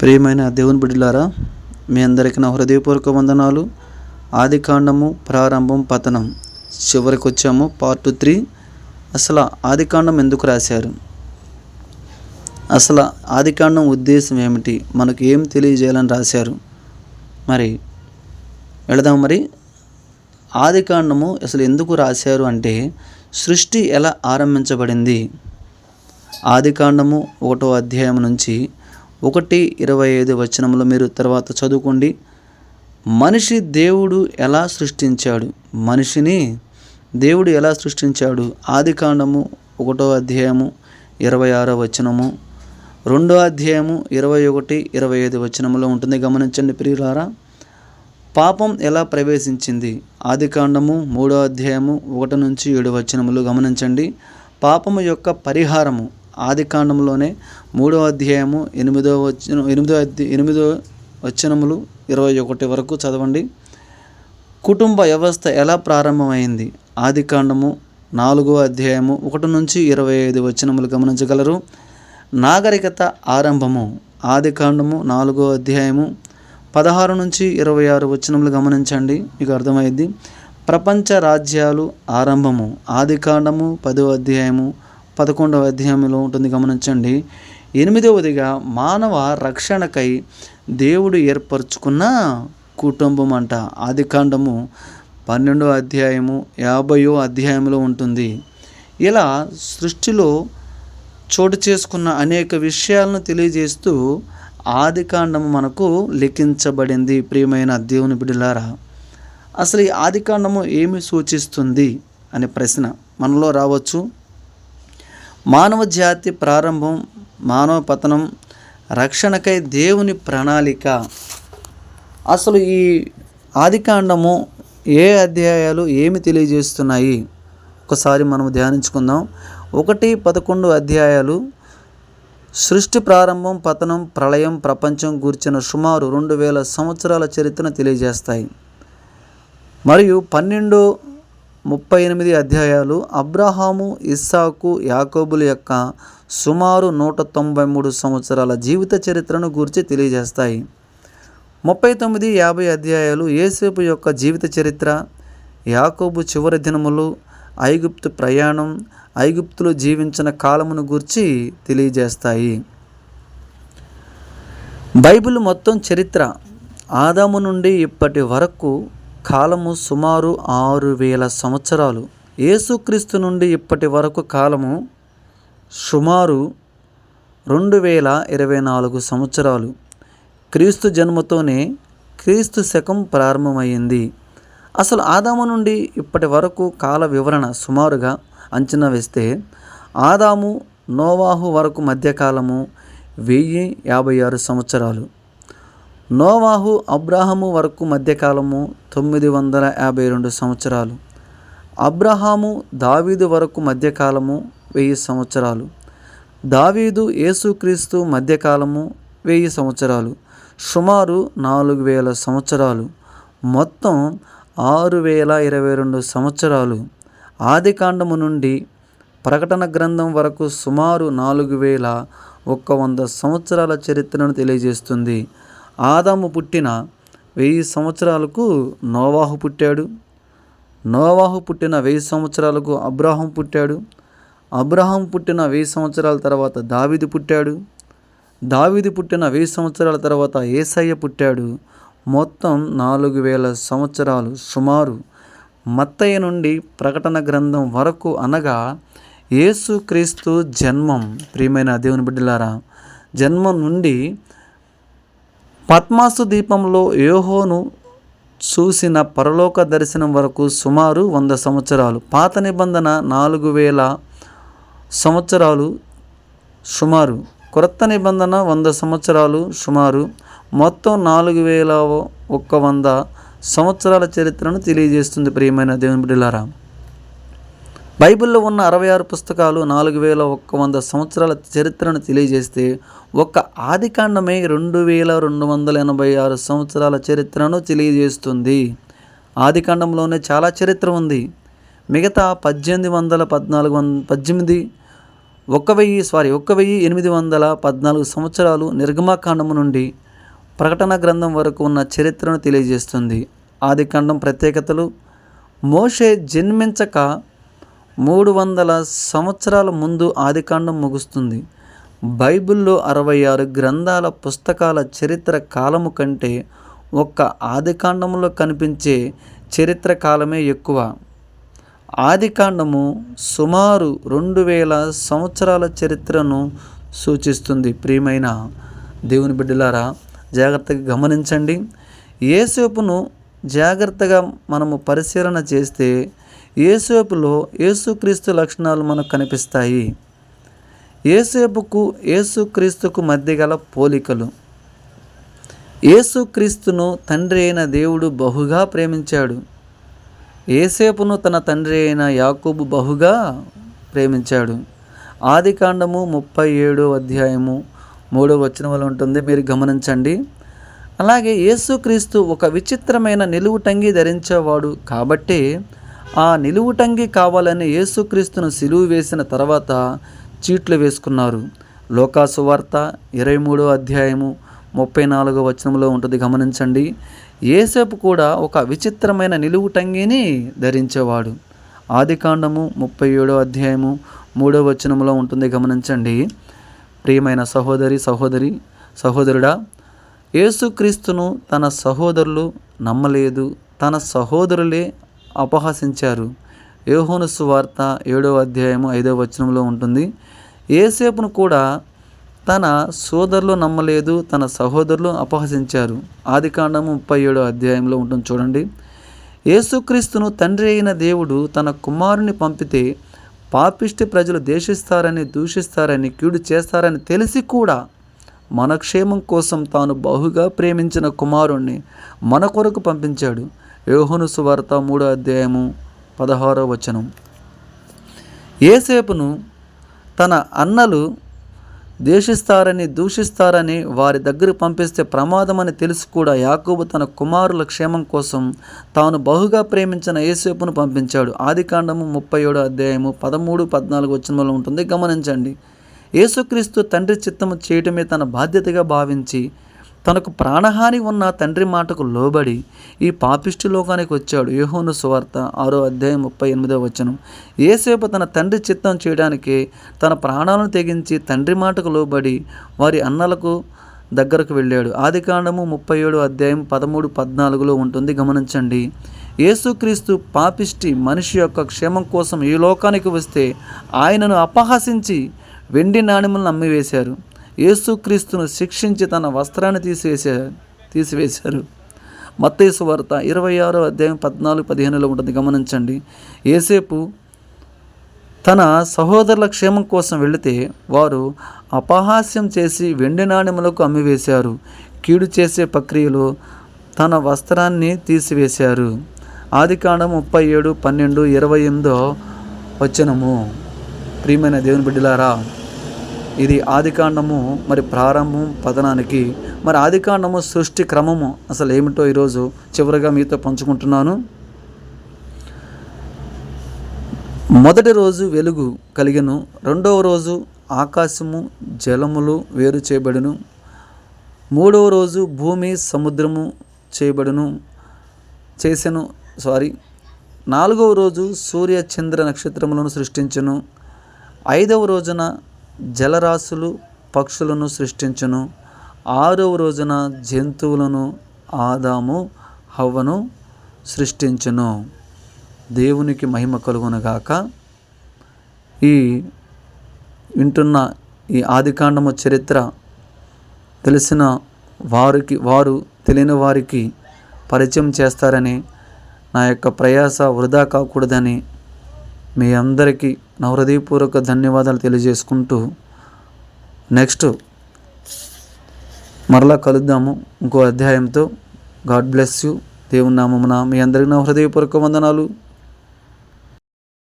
ప్రియమైన దేవుని బిడ్డలారా మీ అందరికీ నా హృదయపూర్వక వందనాలు. ఆది కాండము ప్రారంభం పతనం. చివరికి వచ్చాము పార్ట్ త్రీ. అసలు ఆది కాండం ఎందుకు రాశారు? అసలు ఆది కాండం ఉద్దేశం ఏమిటి? మనకు ఏం తెలియజేయాలని రాశారు? మరి వెళదాం మరి. ఆది కాండము అసలు ఎందుకు రాశారు అంటే సృష్టి ఎలా ఆరంభించబడింది? ఆది కాండము ఒకటో అధ్యాయం నుంచి ఒకటి ఇరవై ఐదు వచనంలో మీరు తర్వాత చదువుకోండి. మనిషి దేవుడు ఎలా సృష్టించాడు? మనిషిని దేవుడు ఎలా సృష్టించాడు? ఆది కాండము ఒకటో అధ్యాయము ఇరవై ఆరో వచనము. రెండో అధ్యాయము ఇరవై ఒకటి ఇరవై ఐదు వచనంలో ఉంటుంది. గమనించండి ప్రియులారా. పాపం ఎలా ప్రవేశించింది? ఆది కాండము మూడో అధ్యాయము ఒకటి నుంచి ఏడు వచనములు గమనించండి. పాపము యొక్క పరిహారము ఆది కాండంలోనే మూడో అధ్యాయము ఎనిమిదో వచ్చిన ఎనిమిదో అధ్య ఎనిమిదో వచనములు ఇరవై ఒకటి వరకు చదవండి. కుటుంబ వ్యవస్థ ఎలా ప్రారంభమైంది? ఆది కాండము నాలుగో అధ్యాయము ఒకటి నుంచి ఇరవై ఐదు వచనములు గమనించగలరు. నాగరికత ఆరంభము ఆది కాండము నాలుగో అధ్యాయము పదహారు నుంచి ఇరవై ఆరు వచనములు గమనించండి మీకు అర్థమైంది ప్రపంచ రాజ్యాలు ఆరంభము ఆది కాండము పదో అధ్యాయము పదకొండవ అధ్యాయంలో ఉంటుంది. గమనించండి. ఎనిమిదవదిగా మానవ రక్షణకై దేవుడు ఏర్పరచుకున్న కుటుంబం అంట ఆది కాండము పన్నెండో అధ్యాయము యాభయో అధ్యాయంలో ఉంటుంది. ఇలా సృష్టిలో చోటు చేసుకున్న అనేక విషయాలను తెలియజేస్తూ ఆది కాండము మనకు లిఖించబడింది. ప్రియమైన దేవుని బిడ్డలారా అసలు ఈ ఆది కాండము ఏమి సూచిస్తుంది అనే ప్రశ్న మనలో రావచ్చు. మానవ జాతి ప్రారంభం మానవ పతనం రక్షణకై దేవుని ప్రణాళిక. అసలు ఈ ఆదికాండము ఏ అధ్యాయాలు ఏమి తెలియజేస్తున్నాయి? ఒకసారి మనం ధ్యానించుకుందాం. ఒకటి పదకొండు అధ్యాయాలు. సృష్టి ప్రారంభం పతనం ప్రళయం ప్రపంచం గూర్చిన సుమారు రెండు వేల సంవత్సరాల చరిత్రను తెలియజేస్తాయి. మరియు పన్నెండు ముప్పై ఎనిమిది అధ్యాయాలు అబ్రహాము ఇస్సాకు యాకోబుల యొక్క సుమారు నూట తొంభై మూడు సంవత్సరాల జీవిత చరిత్రను గురించి తెలియజేస్తాయి. ముప్పై తొమ్మిది యాభై అధ్యాయాలు ఏసేపు యొక్క జీవిత చరిత్ర యాకోబు చివరి దినములు ఐగుప్తు ప్రయాణం ఐగుప్తులు జీవించిన కాలమును గురించి తెలియజేస్తాయి. బైబిల్ మొత్తం చరిత్ర ఆదాము నుండి ఇప్పటి వరకు కాలము సుమారు ఆరు వేల సంవత్సరాలు. యేసుక్రీస్తు నుండి ఇప్పటి వరకు కాలము సుమారు రెండు వేల ఇరవై నాలుగు సంవత్సరాలు. క్రీస్తు జన్మతోనే క్రీస్తు శకం ప్రారంభమైంది. అసలు ఆదాము నుండి ఇప్పటి వరకు కాల వివరణ సుమారుగా అంచనా వేస్తే ఆదాము నోవాహు వరకు మధ్యకాలము వెయ్యి యాభై ఆరు సంవత్సరాలు. నోవాహు అబ్రాహము వరకు మధ్యకాలము తొమ్మిది వందల యాభై రెండు సంవత్సరాలు. అబ్రహాము దావీదు వరకు మధ్యకాలము వెయ్యి సంవత్సరాలు. దావీదు యేసుక్రీస్తు మధ్యకాలము వెయ్యి సంవత్సరాలు. సుమారు నాలుగు వేల సంవత్సరాలు. మొత్తం ఆరు వేల ఇరవై రెండు సంవత్సరాలు. ఆదికాండము నుండి ప్రకటన గ్రంథం వరకు సుమారు నాలుగు వేల ఒక్క వంద సంవత్సరాల చరిత్రను తెలియజేస్తుంది. ఆదాము పుట్టిన వెయ్యి సంవత్సరాలకు నోవాహు పుట్టాడు. నోవాహు పుట్టిన వెయ్యి సంవత్సరాలకు అబ్రాహం పుట్టాడు. అబ్రహాం పుట్టిన వెయ్యి సంవత్సరాల తర్వాత దావిది పుట్టాడు. దావిది పుట్టిన వెయ్యి సంవత్సరాల తర్వాత ఏసయ్య పుట్టాడు. మొత్తం నాలుగు వేల సంవత్సరాలు సుమారు. మత్తయ్య నుండి ప్రకటన గ్రంథం వరకు అనగా యేసుక్రీస్తు జన్మం. ప్రియమైన దేవుని బిడ్డలారా జన్మం నుండి పద్మాసు దీపంలో యోహోను చూసిన పరలోక దర్శనం వరకు సుమారు వంద సంవత్సరాలు. పాత నిబంధన నాలుగు వేల సంవత్సరాలు సుమారు. క్రొత్త నిబంధన వంద సంవత్సరాలు సుమారు. మొత్తం నాలుగు వేల ఒక్క వంద సంవత్సరాల చరిత్రను తెలియజేస్తుంది ప్రియమైన దేవుని బిడ్డలారా. బైబిల్లో ఉన్న అరవై ఆరు పుస్తకాలు నాలుగు వేల ఒక్క వంద సంవత్సరాల చరిత్రను తెలియజేస్తే ఒక్క ఆదికాండమే రెండు వేల రెండు వందల ఎనభై ఆరు సంవత్సరాల చరిత్రను తెలియజేస్తుంది. ఆదికాండంలోనే చాలా చరిత్ర ఉంది. మిగతా పద్దెనిమిది వందల పద్నాలుగు వంద పద్దెనిమిది ఒక వెయ్యి సారీ ఒక వెయ్యి ఎనిమిది వందల పద్నాలుగు సంవత్సరాలు నిర్గమాకాండము నుండి ప్రకటన గ్రంథం వరకు ఉన్న చరిత్రను తెలియజేస్తుంది. ఆదికాండం ప్రత్యేకతలు మోషే జన్మించక మూడు వందల సంవత్సరాల ముందు ఆదికాండం ముగుస్తుంది. బైబిల్లో అరవై ఆరు గ్రంథాల పుస్తకాల చరిత్ర కాలము కంటే ఒక్క ఆదికాండంలో కనిపించే చరిత్ర కాలమే ఎక్కువ. ఆదికాండము సుమారు రెండు వేల సంవత్సరాల చరిత్రను సూచిస్తుంది. ప్రియమైన దేవుని బిడ్డలారా జాగ్రత్తగా గమనించండి. ఏసేపును జాగ్రత్తగా మనము పరిశీలన చేస్తే ఏసేపులో ఏసుక్రీస్తు లక్షణాలు మనకు కనిపిస్తాయి. ఏసేపుకు ఏసుక్రీస్తుకు మధ్య గల పోలికలు. ఏసుక్రీస్తును తండ్రి అయిన దేవుడు బహుగా ప్రేమించాడు. ఏసేపును తన తండ్రి అయిన యాకూబు బహుగా ప్రేమించాడు. ఆది కాండము ముప్పై ఏడో అధ్యాయము మూడో వచనం ఉంటుంది. మీరు గమనించండి. అలాగే యేసుక్రీస్తు ఒక విచిత్రమైన నిలువుటంగి ధరించేవాడు కాబట్టి ఆ నిలువుటంగి కావాలని యేసుక్రీస్తును సిలువు వేసిన తర్వాత చీట్లు వేసుకున్నారు. లోకాసు వార్త ఇరవై మూడో అధ్యాయము ముప్పై నాలుగో వచనంలో ఉంటుంది. గమనించండి. ఏసేపు కూడా ఒక విచిత్రమైన నిలువుటంగిని ధరించేవాడు. ఆదికాండము ముప్పై ఏడో అధ్యాయము మూడో వచనంలో ఉంటుంది. గమనించండి. ప్రియమైన సహోదరి సహోదరి సహోదరుడా యేసుక్రీస్తును తన సహోదరులు నమ్మలేదు. తన సహోదరులే అపహసించారు. యోహోను సువార్త ఏడో అధ్యాయము ఐదో వచనంలో ఉంటుంది. ఏసేపును కూడా తన సోదరులు నమ్మలేదు తన సహోదరులు అపహసించారు. ఆదికాండము ముప్పై ఏడో అధ్యాయంలో ఉంటుంది చూడండి. యేసుక్రీస్తును తండ్రి అయిన దేవుడు తన కుమారుని పంపితే పాపిష్టి ప్రజలు దేశిస్తారని దూషిస్తారని కీడు చేస్తారని తెలిసి కూడా మన క్షేమం కోసం తాను బహుగా ప్రేమించిన కుమారుణ్ణి మన కొరకు పంపించాడు. యోహను సువార్త మూడో అధ్యాయము పదహారో వచనం. ఏసేపును తన అన్నలు దేశిస్తారని దూషిస్తారని వారి దగ్గర పంపిస్తే ప్రమాదమని తెలుసు కూడా. యాకూబు తన కుమారుల క్షేమం కోసం తాను బహుగా ప్రేమించిన ఏసేపును పంపించాడు. ఆదికాండము ముప్పై ఏడో అధ్యాయము పదమూడు పద్నాలుగు వచనంలో ఉంటుంది. గమనించండి. యేసుక్రీస్తు తండ్రి చిత్తము చేయటమే తన బాధ్యతగా భావించి తనకు ప్రాణహాని ఉన్న తండ్రి మాటకు లోబడి ఈ పాపిష్టి లోకానికి వచ్చాడు. యోహోను సువార్త ఆరో అధ్యాయం ముప్పై ఎనిమిదో వచనం. ఏసేపు తన తండ్రి చిత్తం చేయడానికి తన ప్రాణాలను తెగించి తండ్రి మాటకు లోబడి వారి అన్నలకు దగ్గరకు వెళ్ళాడు. ఆదికాండము ముప్పై ఏడు అధ్యాయం పదమూడు పద్నాలుగులో ఉంటుంది. గమనించండి. యేసుక్రీస్తు పాపిష్టి మనిషి యొక్క క్షేమం కోసం ఈ లోకానికి వస్తే ఆయనను అపహసించి వెండి నాణ్యములను అమ్మివేశారు యేసుక్రీస్తును శిక్షించి తన వస్త్రాన్ని తీసివేసే తీసివేశారు. మత్తేసు వార్త ఇరవై ఆరో అధ్యాయం పద్నాలుగు పదిహేనులో ఉంటుంది. గమనించండి. ఏసేపు తన సహోదరుల క్షేమం కోసం వెళితే వారు అపహాస్యం చేసి వెండి నాణ్యములకు అమ్మివేశారు. కీడు చేసే ప్రక్రియలో తన వస్త్రాన్ని తీసివేశారు. ఆదికాండం ముప్పై ఏడు పన్నెండు ఇరవై ఎనిమిదో వచనము. ప్రియమైన దేవుని బిడ్డలారా ఇది ఆదికాండము మరి ప్రారంభం పతనానికి. మరి ఆదికాండము సృష్టి క్రమము అసలు ఏమిటో ఈరోజు చివరిగా మీతో పంచుకుంటున్నాను. మొదటి రోజు వెలుగు కలిగను రెండవ రోజు ఆకాశము జలములు వేరు చేయబడును మూడవ రోజు భూమి సముద్రము చేయబడును చేసెను సారీ నాలుగవ రోజు సూర్య చంద్ర నక్షత్రములను సృష్టించను ఐదవ రోజున జలరాశులు పక్షులను సృష్టించును. ఆరవ రోజున జంతువులను ఆదాము హవ్వను సృష్టించును. దేవునికి మహిమ కలుగునగాక. ఈ వింటున్న ఈ ఆదికాండము చరిత్ర తెలిసిన వారికి వారు తెలియని వారికి పరిచయం చేస్తారని నా యొక్క ప్రయాస వృధా కాకూడదని మీ అందరికీ నా హృదయపూర్వక ధన్యవాదాలు తెలియజేసుకుంటూ నెక్స్ట్ మరలా కలుద్దాము ఇంకో అధ్యాయంతో. God bless you. దేవుని నామమున మీ అందరికీ నా హృదయపూర్వక వందనాలు.